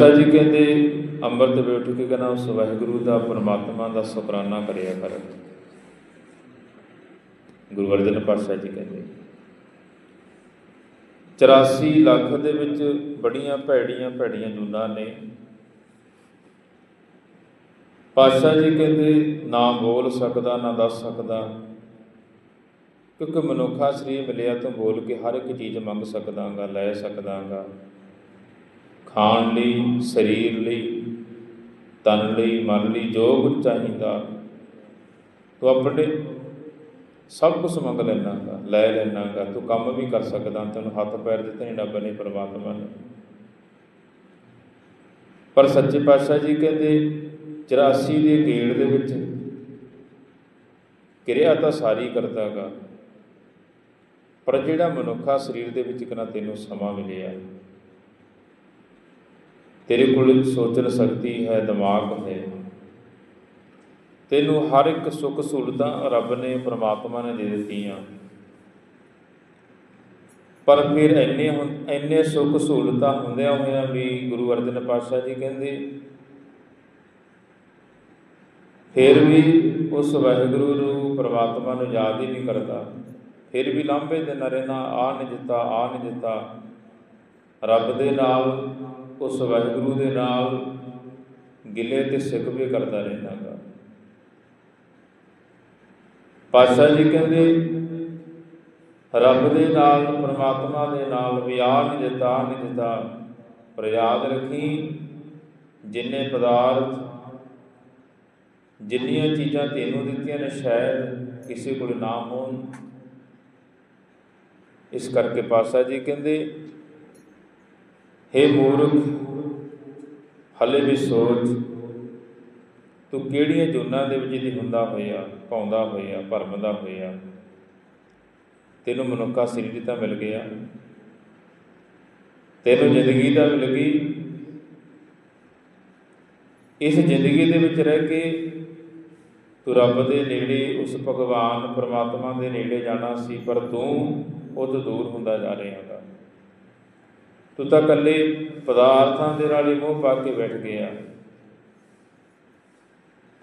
ਅੱਛਾ ਜੀ ਕਹਿੰਦੇ, ਅੰਮ੍ਰਿਤ ਵੇਲੇ ਉੱਠ ਕੇ ਕਹਿੰਦਾ, ਉਸ ਵਾਹਿਗੁਰੂ ਦਾ, ਪਰਮਾਤਮਾ ਦਾ ਸੁਪਰਾਨਾ ਕਰਿਆ ਕਰ। ਗੁਰੂ ਅਰਜਨ ਪਾਤਸ਼ਾਹ ਜੀ ਕਹਿੰਦੇ 84 ਲੱਖ ਦੇ ਵਿੱਚ ਬੜੀਆਂ ਭੈੜੀਆਂ ਭੈੜੀਆਂ ਜੂਨਾਂ ਨੇ। ਪਾਤਸ਼ਾਹ ਜੀ ਕਹਿੰਦੇ, ਨਾ ਬੋਲ ਸਕਦਾ, ਨਾ ਦੱਸ ਸਕਦਾ। ਕਿਉਂਕਿ ਮਨੁੱਖਾ ਸਰੀਰ ਮਿਲਿਆ ਤੋਂ ਬੋਲ ਕੇ ਹਰ ਇੱਕ ਚੀਜ਼ ਮੰਗ ਸਕਦਾਗਾ, ਲੈ ਸਕਦਾਗਾ। ਖਾਣ ਲਈ, ਸਰੀਰ ਲਈ, ਤਨ ਲਈ, ਮਨ ਲਈ ਜੋ ਕੁਝ ਚਾਹੀਦਾ, ਤੂੰ ਆਪਣੇ ਸਭ ਕੁਝ ਮੰਗ ਲੈਣਾਗਾ ਲੈ ਲੈਣਾਗਾ ਤੂੰ ਕੰਮ ਵੀ ਕਰ ਸਕਦਾ, ਤੈਨੂੰ ਹੱਥ ਪੈਰ ਦਿੱਤੇ ਨੇ ਰੱਬ ਨੇ ਪ੍ਰਮਾਤਮਾ ਨੇ। ਪਰ ਸੱਚੇ ਪਾਤਸ਼ਾਹ ਜੀ ਕਹਿੰਦੇ 84 ਦੇ ਗੇੜ ਦੇ ਵਿੱਚ ਕਿਰਿਆ ਤਾਂ ਸਾਰੀ ਕਰਦਾਗਾ ਪਰ ਜਿਹੜਾ ਮਨੁੱਖਾ ਸਰੀਰ ਦੇ ਵਿੱਚ ਕਿਨਾ ਤੈਨੂੰ ਸਮਾਂ ਮਿਲਿਆ। ਤੇਰੇ ਕੋਲ ਸੋਚਣ ਸ਼ਕਤੀ ਹੈ, ਦਿਮਾਗ ਹੈ। ਤੈਨੂੰ ਹਰ ਇੱਕ ਸੁੱਖ ਸਹੂਲਤਾਂ ਰੱਬ ਨੇ, ਪ੍ਰਮਾਤਮਾ ਨੇ ਦੇ ਦਿੱਤੀਆਂ। ਪਰ ਫਿਰ ਇੰਨੇ ਹੁਣ ਸੁੱਖ ਸਹੂਲਤਾਂ ਹੁੰਦਿਆਂ ਹੋਇਆਂ ਵੀ ਗੁਰੂ ਅਰਜਨ ਪਾਤਸ਼ਾਹ ਜੀ ਕਹਿੰਦੇ, ਫਿਰ ਵੀ ਉਸ ਵਾਹਿਗੁਰੂ ਨੂੰ ਪ੍ਰਮਾਤਮਾ ਨੂੰ ਯਾਦ ਹੀ ਨਹੀਂ ਕਰਦਾ। ਫਿਰ ਵੀ ਲਾਂਭੇ ਦਿਨ ਰਹਿਣਾ ਆ ਨਹੀਂ ਦਿੱਤਾ, ਆ ਨਹੀਂ ਦਿੱਤਾ। ਰੱਬ ਦੇ ਨਾਲ ਉਸ ਵਾਹਿਗੁਰੂ ਦੇ ਨਾਲ ਗਿਲੇ ਤੇ ਸਿਕਵੇ ਕਰਦਾ ਰਹਿੰਦਾ ਗਾ। ਪਾਤਸ਼ਾਹ ਜੀ ਕਹਿੰਦੇ, ਰੱਬ ਦੇ ਨਾਲ, ਪਰਮਾਤਮਾ ਦੇ ਨਾਲ ਵਿਆਹ ਆ ਨਹੀਂ ਨਹੀਂ ਦਿੱਤਾ। ਪਰ ਯਾਦ ਰੱਖੀ, ਜਿੰਨੇ ਪਦਾਰਥ, ਜਿੰਨੀਆਂ ਚੀਜ਼ਾਂ ਤੈਨੂੰ ਦਿੱਤੀਆਂ ਨੇ, ਸ਼ਾਇਦ ਕਿਸੇ ਕੋਲ ਨਾ ਹੋਣ। ਇਸ ਕਰਕੇ ਪਾਤਸ਼ਾਹ ਜੀ ਕਹਿੰਦੇ ਹੇ ਮੂਰਖ, ਹਲੇ ਵੀ ਸੋਚ, ਤੂੰ ਕਿਹੜੀਆਂ ਜੁਨਾਂ ਦੇ ਵਿੱਚ ਦੀ ਹੁੰਦਾ ਹੋਇਆ, ਪਾਉਂਦਾ ਹੋਇਆ ਭਰਮਦਾ ਹੋਇਆ, ਤੈਨੂੰ ਮਨੁੱਖਾ ਸਰੀਰ ਤਾਂ ਮਿਲ ਗਿਆ। ਤੈਨੂੰ ਜ਼ਿੰਦਗੀ ਤਾਂ ਮਿਲ ਗਈ। ਇਸ ਜ਼ਿੰਦਗੀ ਦੇ ਵਿੱਚ ਰਹਿ ਕੇ ਤੂੰ ਰੱਬ ਦੇ ਨੇੜੇ, ਉਸ ਭਗਵਾਨ ਪਰਮਾਤਮਾ ਦੇ ਨੇੜੇ ਜਾਣਾ ਸੀ, ਪਰ ਤੂੰ ਉਹ ਤੋਂ ਦੂਰ ਹੁੰਦਾ ਜਾ ਰਿਹਾ ਹੈਗਾ ਤੂੰ ਤਾਂ ਇਕੱਲੇ ਪਦਾਰਥਾਂ ਦੇ ਨਾਲ ਹੀ ਮੋਹ ਪਾ ਕੇ ਬੈਠ ਗਿਆ।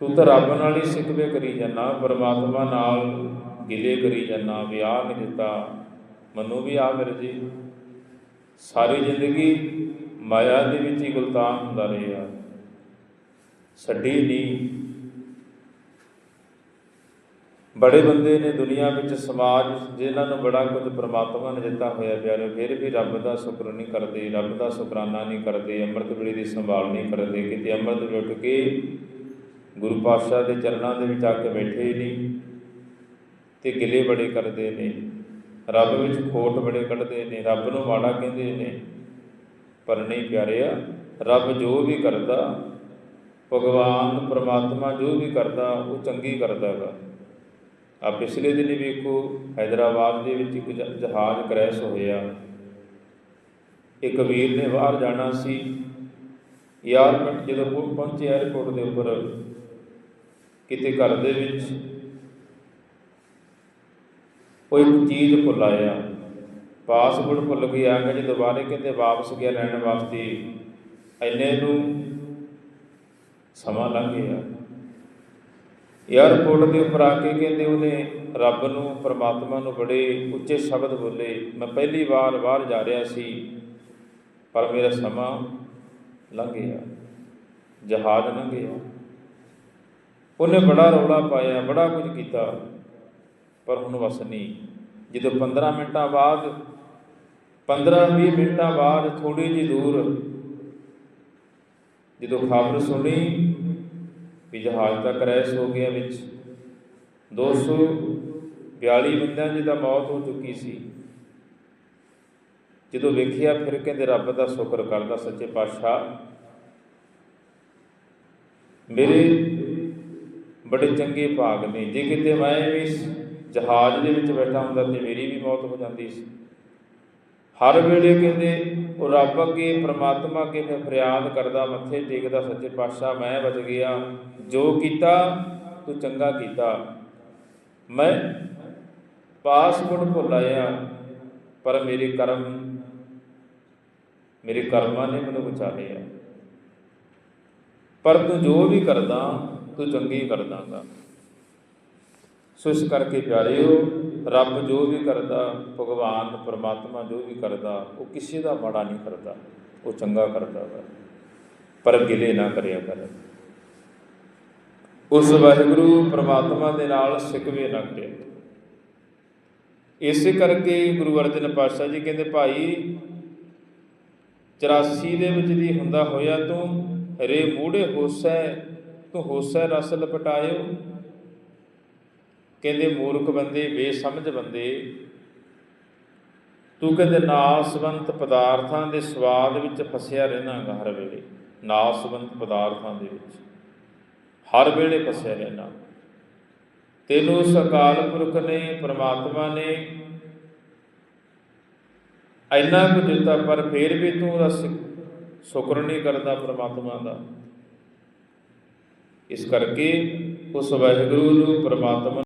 ਤੂੰ ਤਾਂ ਰੱਬ ਨਾਲ ਹੀ ਸਿਕਵੇ ਕਰੀ ਜਾਂਦਾ, ਪਰਮਾਤਮਾ ਨਾਲ ਗਿਲੇ ਕਰੀ ਜਾਂਦਾ ਵਿਆਹ ਨਹੀਂ ਦਿੱਤਾ, ਮੈਨੂੰ ਵੀ ਆ ਮੇਰੇ ਜੀ। ਸਾਰੀ ਜ਼ਿੰਦਗੀ ਮਾਇਆ ਦੇ ਵਿੱਚ ਹੀ ਗੁਲਤਾਨ ਹੁੰਦਾ ਰਿਹਾ। ਛੱਡੀ ਨਹੀਂ ਬੜੇ ਬੰਦੇ ਨੇ ਦੁਨੀਆ ਵਿੱਚ ਸਮਾਜ ਜਿਨ੍ਹਾਂ ਨੂੰ ਬੜਾ ਕੁਝ ਪ੍ਰਮਾਤਮਾ ਨੇ ਦਿੱਤਾ ਹੋਇਆ ਪਿਆਰੇ ਫਿਰ ਵੀ ਰੱਬ ਦਾ ਸ਼ੁਕਰ ਨਹੀਂ ਕਰਦੇ, ਰੱਬ ਦਾ ਸ਼ੁਕਰਾਨਾ ਨਹੀਂ ਕਰਦੇ, ਅੰਮ੍ਰਿਤ ਵੇਲੇ ਦੀ ਸੰਭਾਲ ਨਹੀਂ ਕਰਦੇ, ਕਿਤੇ ਅੰਮ੍ਰਿਤ ਵੇਲੇ ਉੱਠ ਕੇ ਗੁਰੂ ਪਾਤਸ਼ਾਹ ਦੇ ਚਰਨਾਂ ਦੇ ਵਿੱਚ ਆ ਕੇ ਬੈਠੇ ਹੀ ਨਹੀਂ ਤੇ ਗਿਲੇ ਬੜੇ ਕਰਦੇ ਨੇ, ਰੱਬ ਵਿੱਚ ਖੋਟ ਬੜੇ ਕੱਢਦੇ ਨੇ, ਰੱਬ ਨੂੰ ਮਾੜਾ ਕਹਿੰਦੇ ਨੇ। ਪਰ ਨਹੀਂ ਪਿਆਰਿਆ, ਰੱਬ ਜੋ ਵੀ ਕਰਦਾ, ਭਗਵਾਨ, ਪ੍ਰਮਾਤਮਾ ਜੋ ਵੀ ਕਰਦਾ, ਉਹ ਚੰਗੀ ਕਰਦਾਗਾ ਆ ਪਿਛਲੇ ਦਿਨ ਵੇਖੋ ਹైదరాబాద్ ਦੇ ਵਿੱਚ ਇੱਕ ਜਹਾਜ਼ ਕ੍ਰੈਸ਼ ਹੋਇਆ। ਇੱਕ ਵੀਰ ਨੇ ਬਾਹਰ ਜਾਣਾ ਸੀ। ਯਾਰ ਮਿੰਟ ਜਦੋਂ ਪੁਲ ਪਹੁੰਚੇ ਏਅਰਪੋਰਟ ਦੇ ਉੱਪਰ, ਕਿਤੇ ਘਰ ਦੇ ਵਿੱਚ ਉਹ ਇੱਕ ਚੀਜ਼ ਭੁੱਲ ਆਇਆ। ਪਾਸਪੋਰਟ ਭੁੱਲ ਗਿਆ ਆ ਕੇ ਦੁਬਾਰੇ ਕਿਤੇ ਵਾਪਸ ਗਿਆ ਲੈਣ ਵਾਸਤੇ ਐਨੇ ਨੂੰ ਸਮਾਂ ਲੱਗ ਗਿਆ। ਏਅਰਪੋਰਟ ਦੇ ਉੱਪਰ ਆ ਕੇ ਕਹਿੰਦੇ ਉਹਨੇ ਰੱਬ ਨੂੰ, ਪਰਮਾਤਮਾ ਨੂੰ ਬੜੇ ਉੱਚੇ ਸ਼ਬਦ ਬੋਲੇ। ਮੈਂ ਪਹਿਲੀ ਵਾਰ ਬਾਹਰ ਜਾ ਰਿਹਾ ਸੀ, ਪਰ ਮੇਰਾ ਸਮਾਂ ਲੰਘ ਗਿਆ, ਜਹਾਜ਼ ਲੰਘ ਗਿਆ। ਉਹਨੇ ਬੜਾ ਰੌਲਾ ਪਾਇਆ, ਬੜਾ ਕੁਝ ਕੀਤਾ, ਪਰ ਹੁਣ ਵਸ ਨਹੀਂ। ਜਦੋਂ 15 ਮਿੰਟਾਂ ਬਾਅਦ 15-20 ਮਿੰਟਾਂ ਬਾਅਦ ਥੋੜੀ ਜਿਹੀ ਦੂਰ ਜਦੋਂ ਖਬਰ ਸੁਣੀ ਵੀ ਜਹਾਜ਼ ਦਾ ਕਰੈਸ਼ ਹੋ ਗਿਆ ਵਿੱਚ। 242 ਬੰਦਿਆਂ ਦੀ ਤਾਂ ਮੌਤ ਹੋ ਚੁੱਕੀ ਸੀ। ਜਦੋਂ ਵੇਖਿਆ ਫਿਰ ਕਹਿੰਦੇ ਰੱਬ ਦਾ ਸ਼ੁਕਰ ਕਰਦਾ ਸੱਚੇ ਪਾਤਸ਼ਾਹ। ਮੇਰੇ ਬੜੇ ਚੰਗੇ ਭਾਗ ਨੇ। ਜੇ ਕਿਤੇ ਮੈਂ ਵੀ ਜਹਾਜ਼ ਦੇ ਵਿੱਚ ਬੈਠਾ ਹੁੰਦਾ ਤੇ ਮੇਰੀ ਵੀ ਮੌਤ ਹੋ ਜਾਂਦੀ ਸੀ। ਹਰ ਵੇਲੇ ਕਹਿੰਦੇ ਉਹ ਰੱਬ ਅੱਗੇ, ਪ੍ਰਮਾਤਮਾ ਅੱਗੇ ਮੈਂ ਫਰਿਆਦ ਕਰਦਾ, ਮੱਥੇ ਟੇਕਦਾ, ਸੱਚੇ ਪਾਤਸ਼ਾਹ, ਮੈਂ ਬਚ ਗਿਆ। ਜੋ ਕੀਤਾ, ਤੂੰ ਚੰਗਾ ਕੀਤਾ। ਮੈਂ ਪਾਸਪੋਰਟ ਭੁੱਲ ਆਇਆ, ਪਰ ਮੇਰੇ ਕਰਮ, ਮੇਰੇ ਕਰਮਾਂ ਨੇ ਮੈਨੂੰ ਬਚਾ ਲਿਆ। ਪਰ ਤੂੰ ਜੋ ਵੀ ਕਰਦਾ, ਤੂੰ ਚੰਗੀ ਕਰਦਾਗਾ। ਸੋ ਇਸ ਕਰਕੇ ਪਿਆਰਿਓ ਰੱਬ ਜੋ ਵੀ ਕਰਦਾ, ਭਗਵਾਨ, ਪਰਮਾਤਮਾ ਜੋ ਵੀ ਕਰਦਾ, ਉਹ ਕਿਸੇ ਦਾ ਮਾੜਾ ਨਹੀਂ ਕਰਦਾ, ਉਹ ਚੰਗਾ ਕਰਦਾ ਵਾ। ਪਰ ਗਿਲੇ ਨਾ ਕਰਿਆ ਕਰ। ਉਸ ਵਾਹਿਗੁਰੂ ਪਰਮਾਤਮਾ ਦੇ ਨਾਲ ਸਿਕਵੇ ਨਾ ਕਰਿਆ ਇਸੇ ਕਰਕੇ ਗੁਰੂ ਅਰਜਨ ਪਾਤਸ਼ਾਹ ਜੀ ਕਹਿੰਦੇ, ਭਾਈ 84 ਦੇ ਵਿੱਚ ਦੀ ਹੁੰਦਾ ਹੋਇਆ ਤੂੰ ਰੇ ਮੂੜੇ ਹੋਸੈ, ਤੂੰ ਹੋਸੈ ਰਸ ਲਪਟਾਇਓ। ਕਹਿੰਦੇ, ਮੂਰਖ ਬੰਦੇ, ਬੇਸਮਝ ਬੰਦੇ, ਤੂੰ ਕਹਿੰਦੇ, ਨਾਸਵੰਤ ਪਦਾਰਥਾਂ ਦੇ ਸਵਾਦ ਵਿੱਚ ਫਸਿਆ ਰਹਿਣਾਗਾ ਹਰ ਵੇਲੇ, ਨਾਸਵੰਤ ਪਦਾਰਥਾਂ ਦੇ ਵਿੱਚ। ਹਰ ਵੇਲੇ ਫਸਿਆ ਰਹਿਣਾ ਤੈਨੂੰ ਉਸ ਅਕਾਲ ਪੁਰਖ ਨੇ, ਪ੍ਰਮਾਤਮਾ ਨੇ ਇੰਨਾ ਕੁ ਦਿੱਤਾ, ਪਰ ਫੇਰ ਵੀ ਤੂੰ ਉਹਦਾ ਸ਼ੁਕਰ ਨਹੀਂ ਕਰਦਾ ਪ੍ਰਮਾਤਮਾ ਦਾ। ਇਸ ਕਰਕੇ ਉਸ ਵਾਹਿਗੁਰੂ ਨੂੰ ਪ੍ਰਮਾਤਮਾ